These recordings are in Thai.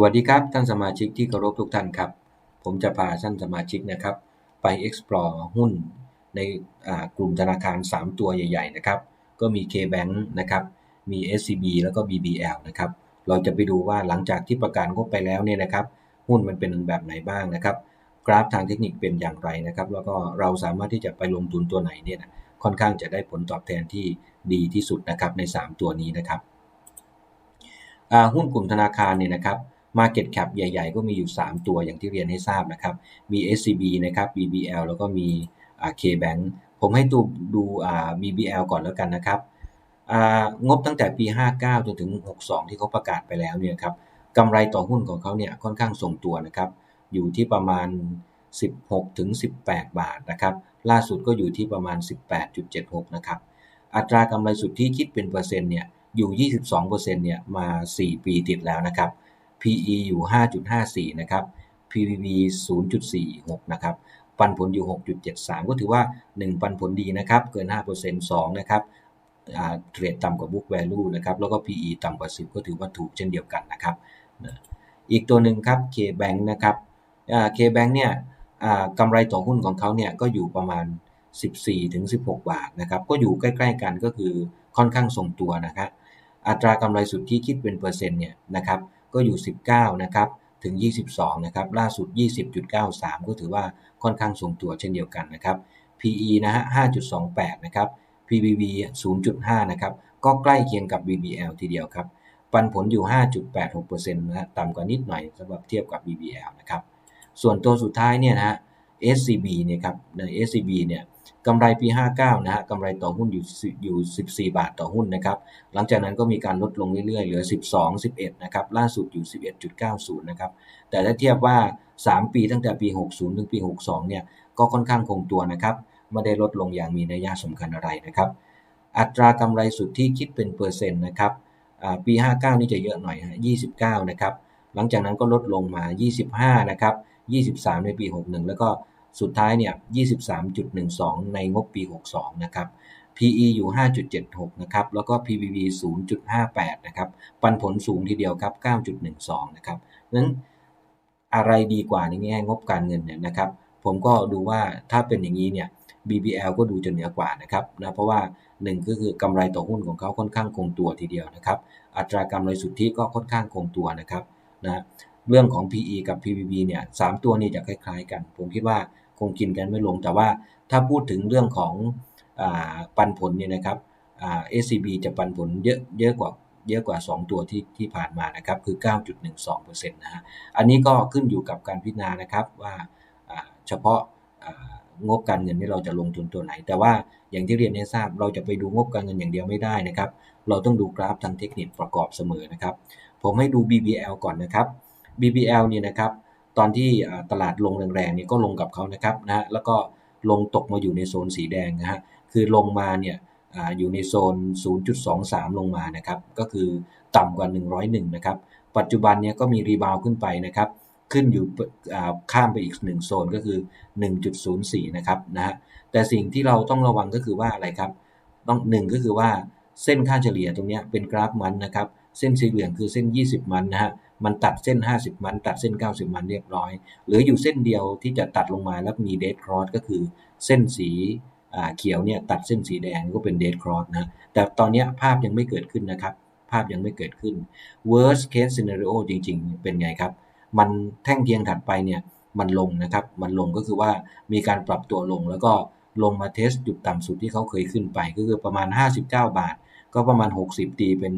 สวัสดีครับ ท่านสมาชิกที่เคารพทุกท่านครับ ผมจะพาท่านสมาชิกนะครับ ไป explore หุ้นในกลุ่มธนาคาร 3 ตัวใหญ่ ๆ นะครับ ก็มี KBank นะครับ มี SCB แล้วก็ BBL นะครับ เราจะไปดูว่าหลังจากที่ประกาศงบไปแล้วเนี่ยนะครับ หุ้นมันเป็นแบบไหนบ้างนะครับ กราฟทางเทคนิคเป็นอย่างไรนะครับ แล้วก็เราสามารถที่จะไปลงทุนตัวไหนเนี่ยนะค่อนข้างจะได้ผลตอบแทนที่ดีที่สุดนะครับใน 3 ตัวนี้นะครับหุ้นกลุ่มธนาคารเนี่ยนะครับ Market Cap ใหญ่ ๆ ก็มีอยู่ 3 ตัวอย่างที่เรียนให้ทราบนะครับ มี SCB นะครับ BBL แล้วก็มี KBank ผมให้ดูดู BBL ก่อนแล้วกันนะครับงบตั้งแต่ปี 59 จนถึง 62 ที่เขาประกาศไปแล้วเนี่ยครับกำไรต่อหุ้นของเขาเนี่ยค่อนข้างส่งตัวนะครับอยู่ที่ประมาณ 16 ถึง 18 บาทนะครับล่าสุดก็อยู่ที่ประมาณ 18.76 นะครับอัตรากำไรสุทธิคิดเป็นเปอร์เซ็นต์เนี่ยอยู่ 22%เนี่ยมา 4 ปีติดแล้วนะครับ PE อยู่ 5.54 นะครับ PBV 0.46 นะครับ ปันผลอยู่ 6.73 ก็ถือว่า 1 ปันผลดีนะครับ เกิน 5% 2 นะครับเทรดต่ำกว่า book value นะครับ แล้วก็ PE ต่ำกว่า 10 ก็ถือว่าถูกเช่นเดียวกันนะครับ อีกตัวหนึ่งครับ KBank นะครับ KBank เนี่ยกำไรต่อหุ้นของเขาเนี่ยก็อยู่ประมาณ 14-16 บาทนะครับ ก็อยู่ใกล้ๆกันก็คือค่อนข้างทรงตัวนะครับ อัตรากำไรสุทธิคิดเป็นเปอร์เซ็นต์เนี่ยนะครับ ก็อยู่ 19 นะครับถึง 22 นะครับ ล่าสุด 20.93 ก็ถือว่าค่อนข้างทรงตัวเช่นเดียวกันนะครับ PE นะฮะ 5.28 นะครับ PBV 0.5 นะครับ ก็ใกล้เคียงกับ BBL ทีเดียวครับ ปันผลอยู่ 5.86%นะฮะต่ำกว่านิดหน่อยสำหรับเทียบกับ BBL นะครับ ส่วนตัวสุดท้ายเนี่ยนะฮะ SCB เนี่ยครับใน SCB เนี่ย กำไรปี 59 นะฮะกำไรต่อหุ้นอยู่อยู่ 14 บาทต่อหุ้นนะครับ หลังจากนั้นก็มีการลดลงเรื่อยๆ เหลือ 12 11 นะครับ ล่าสุดอยู่ 11.90 นะครับ แต่ถ้าเทียบว่า 3 ปีตั้งแต่ปี 60 ถึงปี 62 เนี่ย ก็ค่อนข้างคงตัวนะครับ ไม่ได้ลดลงอย่างมีนัยสำคัญอะไรนะครับ อัตรากำไรสุทธิคิดเป็นเปอร์เซ็นต์นะครับปี 59 นี่จะเยอะหน่อยฮะ29 นะครับ หลังจากนั้นก็ลดลงมา 25 นะครับ 23 ในปี 61 แล้วก็ สุดท้ายเนี่ย 23.12 ในงบปี 62 นะครับ PE อยู่ 5.76 นะครับ แล้วก็ PBV 0.58 นะครับ ปันผลสูงทีเดียวครับ 9.12 นะครับนั้นอะไรดีกว่าในแง่งบการเงินเนี่ยนะครับ ผมก็ดูว่าถ้าเป็นอย่างนี้เนี่ย BBL ก็ดูจะเหนือกว่านะครับนะเพราะว่า1ก็คือกำไรต่อหุ้นของเขาค่อนข้างคงตัวทีเดียวนะครับ อัตรากำไรสุทธิก็ค่อนข้างคงตัวนะครับนะ เรื่องของ PE กับ PBV เนี่ยสตัวนี้จะคล้ายๆ กัน ผมคิดว่าคงกินกันไม่ลง แต่ว่าถ้าพูดถึงเรื่องของอปันผลเนี่ยนะครับ SCB จะปันผลเยอะเยอะกว่าเยอะกว่า 2 ตัวที่ที่ผ่านมานะครับคือ 9.12%นะฮะอันนี้ก็ขึ้นอยู่กับการพิจารณานะครับว่าเฉพาะงบการเงินที่เราจะลงทุนตัวไหน แต่ว่าอย่างที่เรียนให้ทราบ เราจะไปดูงบการเงินอย่างเดียวไม่ได้นะครับ เราต้องดูกราฟทางเทคนิคประกอบเสมอนะครับ ผมให้ดู BBL ก่อนนะครับ BBL เนี่ยนะครับตอนที่ตลาดลงแรงๆเนี่ยก็ลงกับเขานะครับนะฮะแล้วก็ลงตกมาอยู่ในโซนสีแดงนะฮะคือลงมาเนี่ยอยู่ในโซน 0.23 ลงมานะครับก็คือต่ำกว่า 101 นะครับปัจจุบันเนี่ยก็มีรีบาวขึ้นไปนะครับขึ้นอยู่ข้ามไปอีกหนึ่งโซนก็คือ 1.04 นะครับนะฮะแต่สิ่งที่เราต้องระวังก็คือว่าอะไรครับต้องหนึ่งก็คือว่าเส้นค่าเฉลี่ยตรงนี้เป็นกราฟมันนะครับ เส้นสีเหลืองคือเส้น 20 มันนะฮะ มันตัดเส้น 50 มัน ตัดเส้น 90 มันเรียบร้อย เหลืออยู่เส้นเดียวที่จะตัดลงมาแล้วมีเดดครอสก็คือเส้นสีเขียวเนี่ยตัดเส้นสีแดงก็เป็นเดดครอสนะแต่ตอนนี้ภาพยังไม่เกิดขึ้นนะครับ ภาพยังไม่เกิดขึ้น worst case scenario จริง ๆ เป็นไงครับ มันแท่งเทียงถัดไปเนี่ยมันลงนะครับ มันลงก็คือว่ามีการปรับตัวลงแล้วก็ลงมาเทสจุดต่ำสุดที่เขาเคยขึ้นไป ก็คือประมาณ 59 บาท ก็ประมาณ 60 ตีเป็น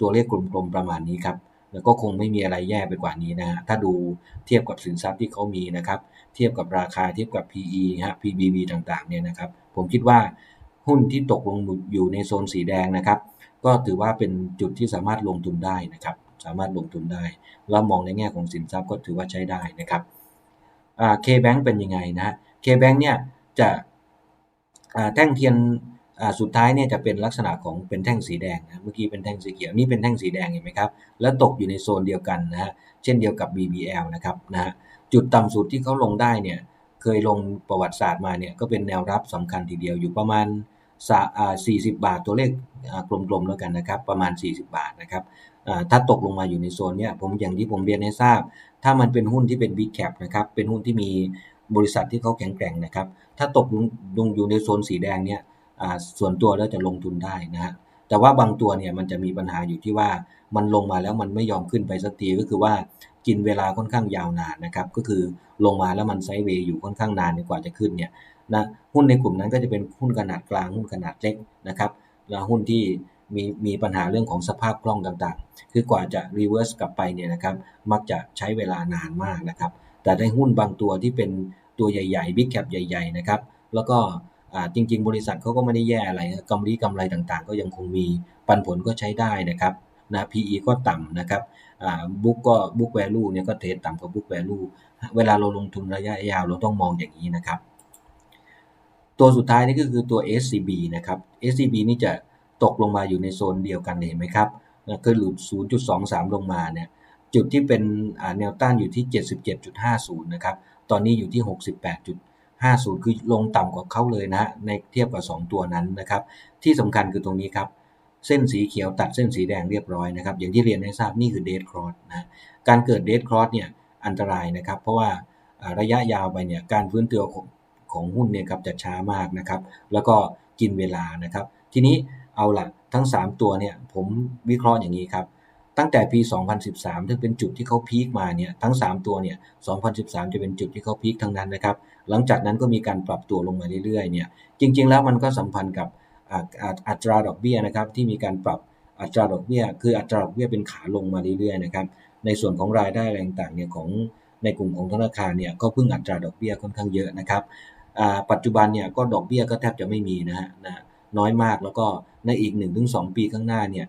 ตัวเลขกลมๆประมาณนี้ครับ แล้วก็คงไม่มีอะไรแย่ไปกว่านี้นะฮะถ้าดูเทียบกับสินทรัพย์ที่เขามีนะครับ เทียบกับราคาเทียบกับ PE ฮะ PBV ต่างๆเนี่ยนะครับ ผมคิดว่าหุ้นที่ตกลงอยู่ในโซนสีแดงนะครับ ก็ถือว่าเป็นจุดที่สามารถลงทุนได้นะครับ สามารถลงทุนได้ แล้วมองในแง่ของสินทรัพย์ก็ถือว่าใช้ได้นะครับเคแบงเป็นยังไงนะเคแบงเนี่ยจะแท่งเทียน สุดท้ายเนี่ยจะเป็นลักษณะของเป็นแท่งสีแดงนะเมื่อกี้เป็นแท่งสีเขียวนี่เป็นแท่งสีแดงเห็นไหมครับแล้วตกอยู่ในโซนเดียวกันนะฮะเช่นเดียวกับ BBL นะครับนะฮะจุดต่ำสุดที่เขาลงได้เนี่ยเคยลงประวัติศาสตร์มาเนี่ยก็เป็นแนวรับสำคัญทีเดียวอยู่ประมาณ40 บาทตัวเลขกลมๆแล้วกันนะครับประมาณ 40 บาทนะครับอ่าถ้าตกลงมาอยู่ในโซนเนี้ยผมอย่างที่ผมเรียนให้ทราบ ถ้ามันเป็นหุ้นที่เป็น big cap นะครับเป็นหุ้นที่มีบริษัทที่เขาแข็งแกร่งนะครับถ้าตกลงลงอยู่ในโซนสีแดงเนี่ย ส่วนตัวแล้วจะลงทุนได้นะฮะแต่ว่าบางตัวเนี่ยมันจะมีปัญหาอยู่ที่ว่ามันลงมาแล้วมันไม่ยอมขึ้นไปสักทีก็คือว่ากินเวลาค่อนข้างยาวนานนะครับก็คือลงมาแล้วมันไซด์เวย์อยู่ค่อนข้างนานกว่าจะขึ้นเนี่ยนะหุ้นในกลุ่มนั้นก็จะเป็นหุ้นขนาดกลางหุ้นขนาดเล็กนะครับแล้วหุ้นที่มีมีปัญหาเรื่องของสภาพคล่องต่างๆ คือกว่าจะรีเวิร์สกลับไปเนี่ยนะครับมักจะใช้เวลานานมากนะครับแต่ในหุ้นบางตัวที่เป็นตัวใหญ่ๆบิ๊กแคปใหญ่ ๆ นะครับ แล้วก็ จริง ๆ บริษัทเขาก็ไม่ได้แย่อะไรกำไรกำไรต่างๆ ก็ยังคงมีปันผลก็ใช้ได้นะครับนะ PE ก็ต่ำนะครับบุ๊กก็บุ๊กแวลูเนี่ยก็เทรดต่ำกว่าบุ๊กแวลูเวลาเราลงทุนระยะยาวเราต้องมองอย่างนี้นะครับ ตัวสุดท้ายนี่ก็คือตัว SCB นะครับ SCB นี่จะตกลงมาอยู่ในโซนเดียวกันเห็นไหมครับคือหลุด 0.23 ลงมาเนี่ยจุดที่เป็นแนวต้านอยู่ที่ 77.50 นะครับ ตอนนี้อยู่ที่ 50 คือลงต่ำกว่าเขาเลยนะในเทียบกับ 2 ตัวนั้นนะครับ ที่สำคัญคือตรงนี้ครับ เส้นสีเขียวตัดเส้นสีแดงเรียบร้อยนะครับ อย่างที่เรียนให้ทราบนี่คือเดทครอสนะการเกิดเดทครอสเนี่ยอันตรายนะครับ เพราะว่าระยะยาวไปเนี่ยการฟื้นตัวของของหุ้นเนี่ยครับจะช้ามากนะครับ แล้วก็กินเวลานะครับ ทีนี้เอาละทั้ง 3 ตัวเนี่ยผมวิเคราะห์อย่างนี้ครับ ตั้งแต่ปี 2013 ถึงเป็นจุดที่เขาพีคมาเนี่ยทั้ง 3 ตัวเนี่ย 2013 จะเป็นจุดที่เขาพีคทั้งนั้นนะครับ หลังจากนั้นก็มีการปรับตัวลงมาเรื่อยๆเนี่ยจริง ๆ แล้วมันก็สัมพันธ์กับอัตราดอกเบี้ยนะครับที่มีการปรับอัตราดอกเบี้ยคืออัตราดอกเบี้ยเป็นขาลงมาเรื่อยๆนะครับในส่วนของรายได้อะไรต่างๆเนี่ยของในกลุ่มของธนาคารเนี่ยก็พึ่งอัตราดอกเบี้ยค่อนข้างเยอะนะครับปัจจุบันเนี่ยก็ดอกเบี้ยก็แทบจะไม่มีนะฮะน้อยมากแล้วก็ในอีก 1-2 ปีข้างหน้าเนี่ย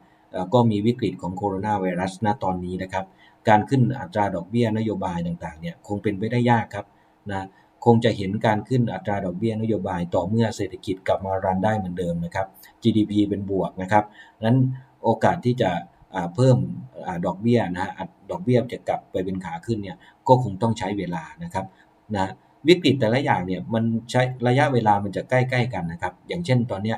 ก็มีวิกฤตของโคโรนาไวรัสณตอนนี้นะครับ การขึ้นอัตราดอกเบี้ยนโยบายต่างๆเนี่ยคงเป็นไปได้ยากครับนะคงจะเห็นการขึ้นอัตราดอกเบี้ยนโยบายต่อเมื่อเศรษฐกิจกลับมารันได้เหมือนเดิมนะครับ GDP เป็นบวกนะครับนั้นโอกาสที่จะเพิ่มดอกเบี้ยนะฮะดอกเบี้ยจะกลับไปเป็นขาขึ้นเนี่ยก็คงต้องใช้เวลานะครับนะวิกฤตแต่ละอย่างเนี่ยมันใช้ระยะเวลามันจะใกล้ ๆ กันนะครับ อย่างเช่นตอนเนี้ย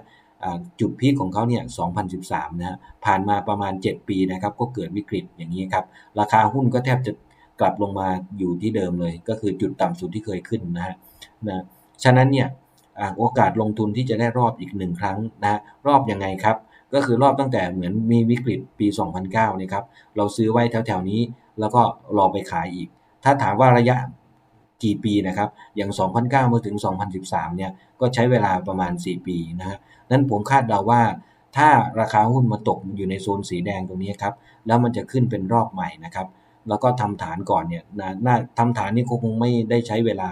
จุดพีคของเขาเนี่ย 2013 นะฮะ ผ่านมาประมาณ 7 ปีนะครับ ก็เกิดวิกฤตอย่างนี้ครับ ราคาหุ้นก็แทบจะกลับลงมาอยู่ที่เดิมเลย ก็คือจุดต่ำสุดที่เคยขึ้นนะฮะนะ ฉะนั้นเนี่ยโอกาสลงทุนที่จะได้รอบอีกหนึ่งครั้งนะรอบยังไงครับ ก็คือรอบตั้งแต่เหมือนมีวิกฤตปี 2009นะครับ เราซื้อไว้แถวๆนี้ แล้วก็รอไปขายอีก ถ้าถามว่าระยะกี่ปีนะครับ อย่าง 2009 มาถึง 2013 เนี่ย ก็ใช้เวลาประมาณ 4 ปีนะฮะ นั้นผมคาดเดาว่า ถ้าราคาหุ้นมาตกอยู่ในโซนสีแดงตรงนี้ครับแล้วมันจะขึ้นเป็นรอบใหม่นะครับ แล้วก็ทำฐานก่อนเนี่ยน่าทำฐานนี่คงไม่ได้ใช้เวลา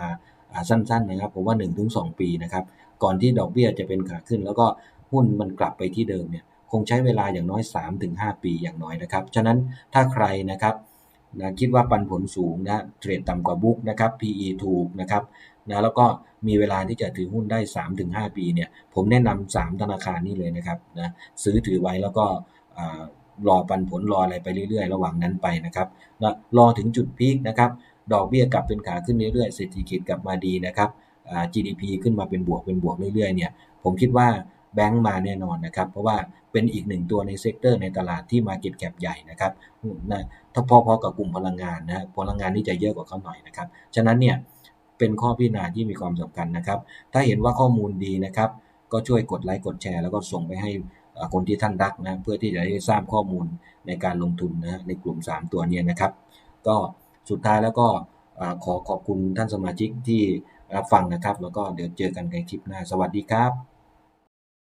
สั้นๆนะครับผมว่า 1-2 ปีนะครับก่อนที่ดอกเบี้ยจะเป็นขาขึ้น แล้วก็หุ้นมันกลับไปที่เดิมเนี่ยคงใช้เวลาอย่างน้อย 3-5 ปีอย่างน้อยนะครับ ฉะนั้นถ้าใครนะครับ นะคิดว่าปันผลสูงนะเทรดต่ำกว่าบุ๊กนะครับ PE ถูกนะครับนะแล้วก็มีเวลาที่จะถือหุ้นได้ 3-5 ปีเนี่ยผมแนะนำ3ธนาคารนี้เลยนะครับนะซื้อถือไว้แล้วก็รอปันผลรออะไรไปเรื่อยๆ ระหว่างนั้นไปนะครับนะรอถึงจุดพีคนะครับดอกเบี้ยกลับเป็นขาขึ้นเรื่อยๆเศรษฐกิจกลับมาดีนะครับ GDP ขึ้นมาเป็นบวกเป็นบวกเรื่อยๆเนี่ยผมคิดว่า แบงก์มาแน่นอนนะครับ เพราะว่าเป็นอีกหนึ่งตัวในเซกเตอร์ในตลาดที่มาเก็ตแคปใหญ่นะครับนะถ้าพอๆกับกลุ่มพลังงานนะพลังงานนี่จะเยอะกว่าเขาหน่อยนะครับ ฉะนั้นเนี่ยเป็นข้อพิจารณาที่มีความสำคัญนะครับ ถ้าเห็นว่าข้อมูลดีนะครับ ก็ช่วยกดไลค์กดแชร์ แล้วก็ส่งไปให้คนที่ท่านรักนะเพื่อที่จะได้ทราบข้อมูลในการลงทุนนะในกลุ่ม 3 ตัวนี้นะครับ ก็สุดท้ายแล้วก็ขอขอบคุณท่านสมาชิกที่รับฟังนะครับ แล้วก็เดี๋ยวเจอกันในคลิปหน้าสวัสดีครับ